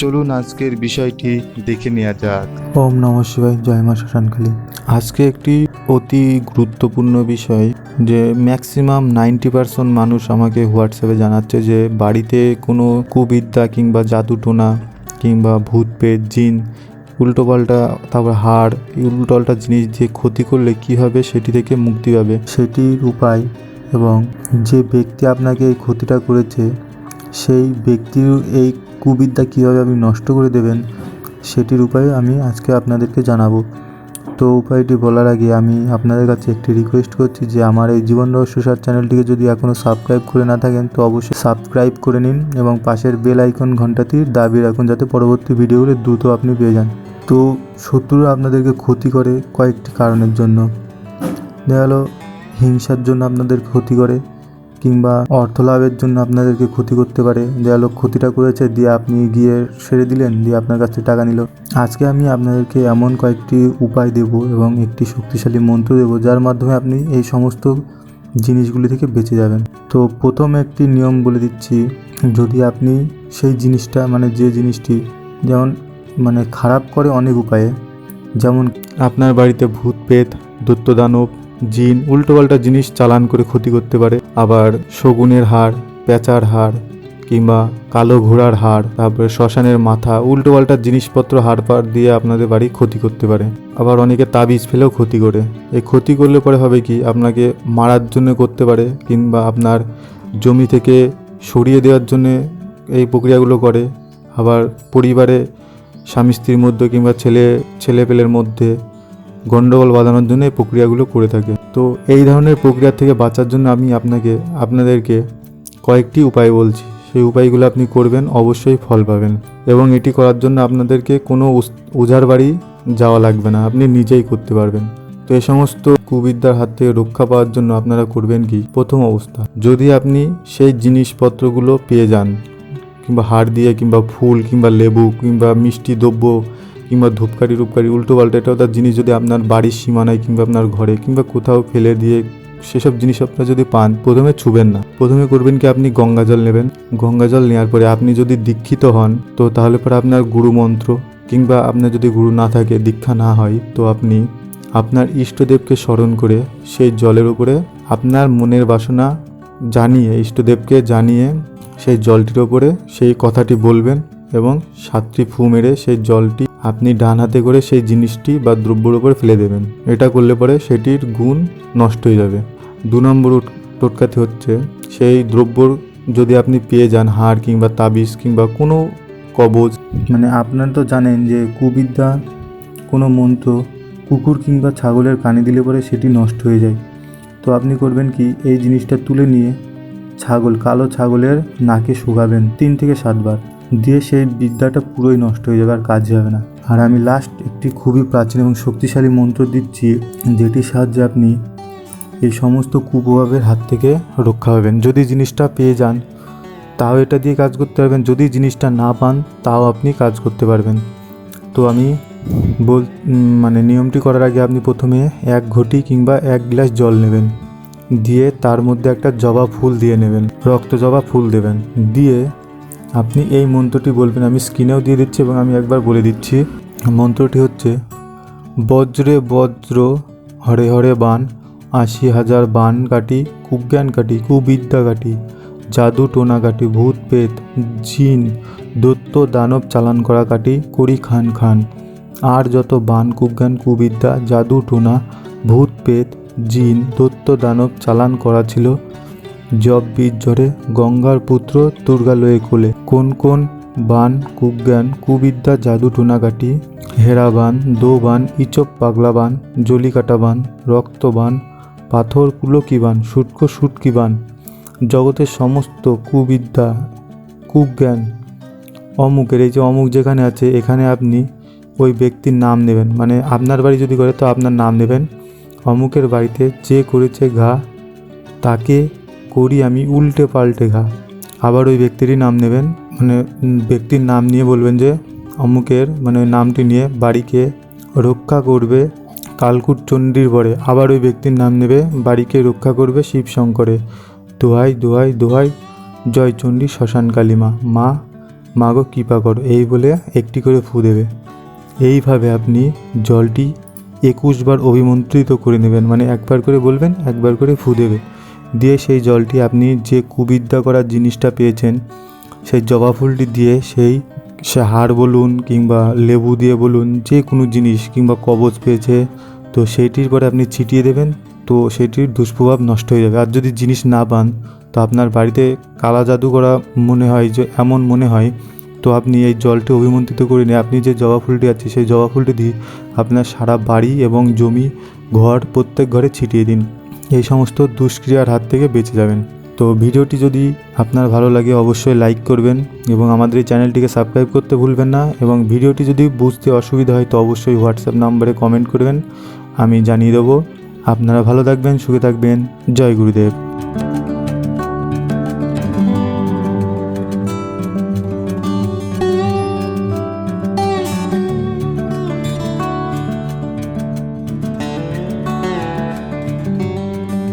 চলুন আজকের বিষয়টি দেখে নেওয়া যাক। ওম নম শিবায় জয় মা শ্মশানকালী। আজকে একটি অতি গুরুত্বপূর্ণ বিষয় যে ম্যাক্সিমাম নাইনটি পার্সেন্ট মানুষ আমাকে হোয়াটসঅ্যাপে জানাচ্ছে যে বাড়িতে কোনো কুবিদ্যা কিংবা জাদুটোনা কিংবা ভূত পেট জিন উল্টোপাল্টা তারপর হাড় এই উল্টোপাল্টা জিনিস দিয়ে ক্ষতি করলে কী হবে সেটি থেকে মুক্তি পাবে। সেটির উপায় এবং যে ব্যক্তি আপনাকে এই ক্ষতিটা করেছে সেই ব্যক্তির এই কুবিদ্যা কীভাবে আপনি নষ্ট করে দেবেন সেটির উপায় আমি আজকে আপনাদেরকে জানাব। তো উপায়টি বলার আগে আমি আপনাদের কাছে একটি রিকোয়েস্ট করছি যে আমার এই জীবন রহস্য সার চ্যানেলটিকে যদি এখনও সাবস্ক্রাইব করে না থাকেন, তো অবশ্যই সাবস্ক্রাইব করে নিন এবং পাশের বেল আইকন ঘন্টাটি দাবি রাখুন যাতে পরবর্তী ভিডিওগুলো দ্রুত আপনি পেয়ে যান। তো শত্রুরা আপনাদেরকে ক্ষতি করে কয়েকটি কারণের জন্য। দেখা হিংসার জন্য আপনাদের ক্ষতি করে। কিংবা অর্থ লাভের জন্য আপনাদেরকে ক্ষতি করতে পারে। যে লোক ক্ষতিটা করেছে, দিয়ে আপনি গিয়ে সেরে দিলেন, দিয়ে আপনার কাছ টাকা নিল। আজকে আমি আপনাদেরকে এমন কয়েকটি উপায় দেব এবং একটি শক্তিশালী মন্ত্র দেব, যার মাধ্যমে আপনি এই সমস্ত জিনিসগুলি থেকে বেঁচে যাবেন। তো প্রথম একটি নিয়ম বলে দিচ্ছি, যদি আপনি সেই জিনিসটা মানে যে জিনিসটি যেমন মানে খারাপ করে অনেক উপায়ে, যেমন আপনার বাড়িতে ভূত পেত দৈত্য, দানব জিন উল্টোপাল্টা জিনিস চালান করে ক্ষতি করতে পারে। আবার শগুনের হাড়, পেঁচার হাড় কিংবা কালো ঘোড়ার হাড়, তারপরে শ্মশানের মাথা, উল্টোপাল্টা জিনিসপত্র হাড় পাড় দিয়ে আপনাদের বাড়ি ক্ষতি করতে পারে। আবার অনেকে তাবিজ ফেলেও ক্ষতি করে। এই ক্ষতি করলে পরে হবে কি? আপনাকে মারার জন্য করতে পারে কিংবা আপনার জমি থেকে সরিয়ে দেওয়ার জন্যে এই প্রক্রিয়াগুলো করে। আবার পরিবারে স্বামী স্ত্রীর মধ্যে কিংবা ছেলে, ছেলেপেলের মধ্যে গণ্ডগোল বাঁধানোর জন্য এই প্রক্রিয়াগুলো করে থাকে। তো এই ধরনের প্রক্রিয়া থেকে বাঁচার জন্য আমি আপনাকে, আপনাদেরকে কয়েকটি উপায় বলছি। সেই উপায়গুলো আপনি করবেন, অবশ্যই ফল পাবেন। এবং এটি করার জন্য আপনাদেরকে কোনো ওঝার বাড়ি যাওয়া লাগবে না। আপনি নিজেই করতে পারবেন। তো এই সমস্ত কুবিদ্যার হাত থেকে রক্ষা পাওয়ার জন্য আপনারা করবেন কি? প্রথম অবস্থা, যদি আপনি সেই জিনিসপত্রগুলো পেয়ে যান, কিংবা হাড় দিয়ে, কিংবা ফুল, কিংবা লেবু, কিংবা মিষ্টি দ্রব্য কিংবা ধূপকাঠি রূপকাঠি, উল্টো পাল্টা, এটা ওটা জিনিস যদি আপনার বাড়ির সীমানায় কিংবা আপনার ঘরে কিংবা কোথাও ফেলে দিয়ে সেসব জিনিস আপনারা যদি পান, প্রথমে ছুবেন না। প্রথমে করবেন কি, আপনি গঙ্গা জল নেবেন। গঙ্গা জল নেওয়ার পরে আপনি যদি দীক্ষিত হন, তো তাহলে পরে আপনার গুরু মন্ত্র কিংবা আপনার যদি গুরু না থাকে, দীক্ষা না হয়, তো আপনি আপনার ইষ্টদেবকে স্মরণ করে সেই জলের উপরে আপনার মনের বাসনা জানিয়ে, ইষ্টদেবকে জানিয়ে সেই জলটির ওপরে সেই কথাটি বলবেন এবং সাতটি ফু মেরে সেই জলটি আপনি ডান হাতে করে সেই জিনিসটি বা দ্রব্যর উপরে ফেলে দেবেন। এটা করলে পরে সেটির গুণ নষ্ট হয়ে যাবে। দু নম্বর টোটকাতে হচ্ছে, সেই দ্রব্যর যদি আপনি পেয়ে যান হাড় কিংবা তাবিজ কিংবা কোনো কবজ মানে আপনারা তো জানেন যে কুবিদ্যা, কোনো মন্ত্র, কুকুর কিংবা ছাগলের কানে দিলে পরে সেটি নষ্ট হয়ে যায়। তো আপনি করবেন কি, এই জিনিসটা তুলে নিয়ে ছাগল, কালো ছাগলের নাকে শুকাবেন তিন থেকে সাতবার। দিয়ে সেই বিদ্যাটা পুরোই নষ্ট হয়ে যাবে আর কাজে হবে না। আর আমি লাস্ট একটি খুবই প্রাচীন এবং শক্তিশালী মন্ত্র দিচ্ছি, যেটির সাহায্যে আপনি এই সমস্ত কুপ্রভাবের হাত থেকে রক্ষা পাবেন। যদি জিনিসটা পেয়ে যান, তাও এটা দিয়ে কাজ করতে পারবেন। যদি জিনিসটা না পান, তাও আপনি কাজ করতে পারবেন। তো আমি বল মানে নিয়মটি করার আগে আপনি প্রথমে এক ঘটি কিংবা এক গ্লাস জল নেবেন। দিয়ে তার মধ্যে একটা জবা ফুল দিয়ে নেবেন। রক্ত জবা ফুল দেবেন। দিয়ে আপনি এই মন্ত্রটি বলবেন, আমি স্ক্রিনেও দিয়ে দিচ্ছি এবং আমি একবার বলে দিচ্ছি। মন্ত্রটি হচ্ছে, বজ্রে বজ্র, হরে হরে বান, আশি হাজার বান কাটি, কুজ্ঞান কাটি, কুবিদ্যা কাটি, জাদু টোনা কাটি, ভূত পেত জিন দত্ত দানব চালান করা কাটি, করি খান খান। আর যত বান, কুজ্ঞান, কুবিদ্যা, জাদু টোনা, ভূত পেত জিন দত্ত দানব চালান করা ছিল জব বীজ ঝরে গঙ্গার পুত্র দুর্গালয়ে কোলে। কোন কোন বান, কুজ্ঞান, কুবিদ্যা, জাদু হেরাবান দোবান ইচপ পাগলা বান, জলিকাটা বান রক্তবান পাথর পুলকি বান সুটকো সুটকি বান, জগতের সমস্ত কুবিদ্যা, কুজ্ঞান, অমুকের। এই যে অমুক যেখানে আছে, এখানে আপনি ওই ব্যক্তির নাম নেবেন। মানে আপনার বাড়ি যদি করে, তো আপনার নাম নেবেন। অমুকের বাড়িতে যে করেছে ঘা, তাকে করি আমি উল্টে পাল্টে ঘা আবার ওই ব্যক্তিরই নাম নেবেন। মানে ব্যক্তির নাম নিয়ে বলবেন যে, অমুকের মানে ওই নামটি নিয়ে বাড়িকে রক্ষা করবে কালকুট চণ্ডীর পরে। আবার ওই ব্যক্তির নাম নেবে, বাড়িকে রক্ষা করবে শিব শঙ্করে দোহাই দোহাই দোহাই, জয় চণ্ডী শ্মশান কালীমা। মা, মাগো কৃপা করো। এই বলে একটি করে ফু দেবে। এইভাবে আপনি জলটি একুশ বার অভিমন্ত্রিত করে নেবেন। মানে একবার করে বলবেন, একবার করে ফু দেবে। দিয়ে সেই জলটি আপনি যে কুবিদ্যা করার জিনিসটা পেয়েছেন, সেই জবা ফুলটি দিয়ে সেই, সে হাড় বলুন কিংবা লেবু দিয়ে বলুন যে কোনো জিনিস কিংবা কবচ পেয়েছে, তো সেইটির পরে আপনি ছিটিয়ে দেবেন, তো সেটির দুষ্প্রভাব নষ্ট হয়ে যাবে। আর যদি জিনিস না পান, তো আপনার বাড়িতে কালা জাদু করা মনে হয় যে, এমন মনে হয়, তো আপনি এই জলটি অভিমন্ত্রিত করে নিয়ে, আপনি যে জবা ফুলটি আছে, সেই জবা ফুলটি দিয়ে আপনার সারা বাড়ি এবং জমি, ঘর প্রত্যেক ঘরে ছিটিয়ে দিন। এই সমস্ত দুষ্ক্রিয়ার হাত থেকে বেঁচে যাবেন। তো ভিডিওটি যদি আপনার ভালো লাগে, অবশ্যই লাইক করবেন এবং আমাদের এই চ্যানেলটিকে সাবস্ক্রাইব করতে ভুলবেন না এবং ভিডিওটি যদি বুঝতে অসুবিধা হয়, তো অবশ্যই হোয়াটসঅ্যাপ নাম্বারে কমেন্ট করবেন। আমি জানিয়ে দেবো। আপনারা ভালো থাকবেন, সুখে থাকবেন। জয় গুরুদেব।